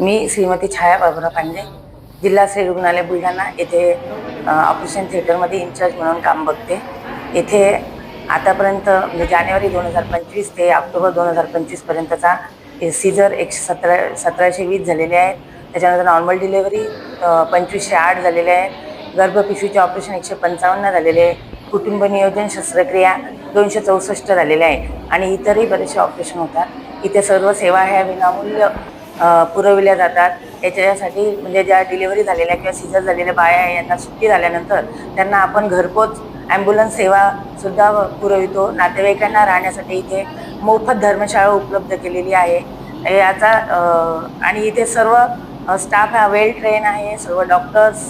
मी श्रीमती छाया बाबुराव पांडे जिल्हा श्री रुग्णालय बुलढाणा येथे ऑपरेशन थिएटरमध्ये इन्चार्ज म्हणून काम बघते. येथे आतापर्यंत म्हणजे जानेवारी दोन हजार पंचवीस ते ऑक्टोबर दोन हजार पंचवीसपर्यंतचा सीझर एकशे सतरा सतराशे वीस झालेले आहेत. त्याच्यानंतर नॉर्मल डिलेवरी पंचवीसशे आठ झालेले आहेत. गर्भपिशवीचे ऑपरेशन एकशे पंचावन्न झालेले आहे. कुटुंब नियोजन शस्त्रक्रिया दोनशे चौसष्ट झालेले आहे आणि इतरही बरेचसे ऑपरेशन होतात. इथे सर्व सेवा ह्या विनामूल्य पुरविल्या जातात. याच्यासाठी म्हणजे ज्या डिलिव्हरी झालेल्या किंवा सीझर झालेल्या बाया आहे, यांना सुट्टी झाल्यानंतर त्यांना आपण घरपोच ॲम्ब्युलन्स सेवासुद्धा पुरवितो. नातेवाईकांना राहण्यासाठी इथे मोफत धर्मशाळा उपलब्ध केलेली आहे. याचा आणि इथे सर्व स्टाफ हा वेल ट्रेन आहे. सर्व डॉक्टर्स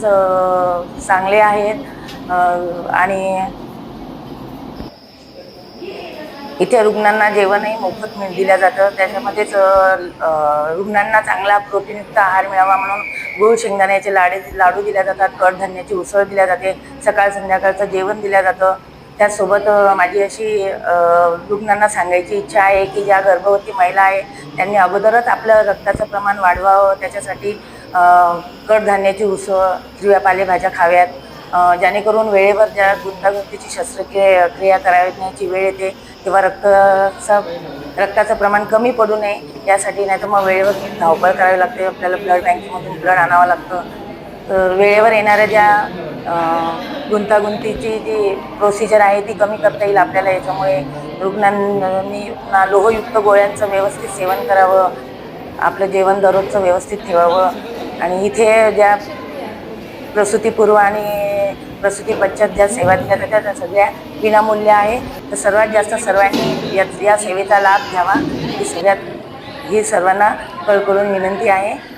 चांगले आहेत. आणि इथे रुग्णांना जेवणही मोफत दिलं जातं. त्याच्यामध्येच रुग्णांना चांगला प्रोटीनयुक्त आहार मिळावा म्हणून गुळ शेंगदाण्याचे लाडे लाडू दिल्या जातात. कडधान्याची उसळ दिल्या जाते. सकाळ संध्याकाळचं जेवण दिलं जातं. त्याचसोबत माझी अशी रुग्णांना सांगायची इच्छा आहे की ज्या गर्भवती महिला आहे त्यांनी अगोदरच आपलं रक्ताचं प्रमाण वाढवावं. त्याच्यासाठी कडधान्याची उसळ हिरव्या पालेभाज्या खाव्यात. जेणेकरून वेळेवर ज्या गुंतागुंतीची शस्त्रक्रिया क्रिया करावण्याची वेळ येते. किंवा रक्ताचा रक्ताचं प्रमाण कमी पडू नये यासाठी नाही तर मग वेळेवर धावपळ करावी लागते. आपल्याला ब्लड बँकेमधून ब्लड आणावं लागतं. तर वेळेवर येणाऱ्या ज्या गुंतागुंतीची जी प्रोसिजर आहे ती कमी करता येईल आपल्याला. याच्यामुळे रुग्णांनी लोहयुक्त गोळ्यांचं व्यवस्थित सेवन करावं आपलं जेवण दररोजचं व्यवस्थित ठेवावं. आणि इथे ज्या प्रसूतीपूर्व आणि प्रसूती पश्चात ज्या सेवा दिल्या जातात त्या सगळ्या विनामूल्य आहे. तर सर्वात जास्त सर्वांनी या या सेवेचा लाभ घ्यावा. ही सगळ्यात ही सर्वांना कळकळून विनंती आहे.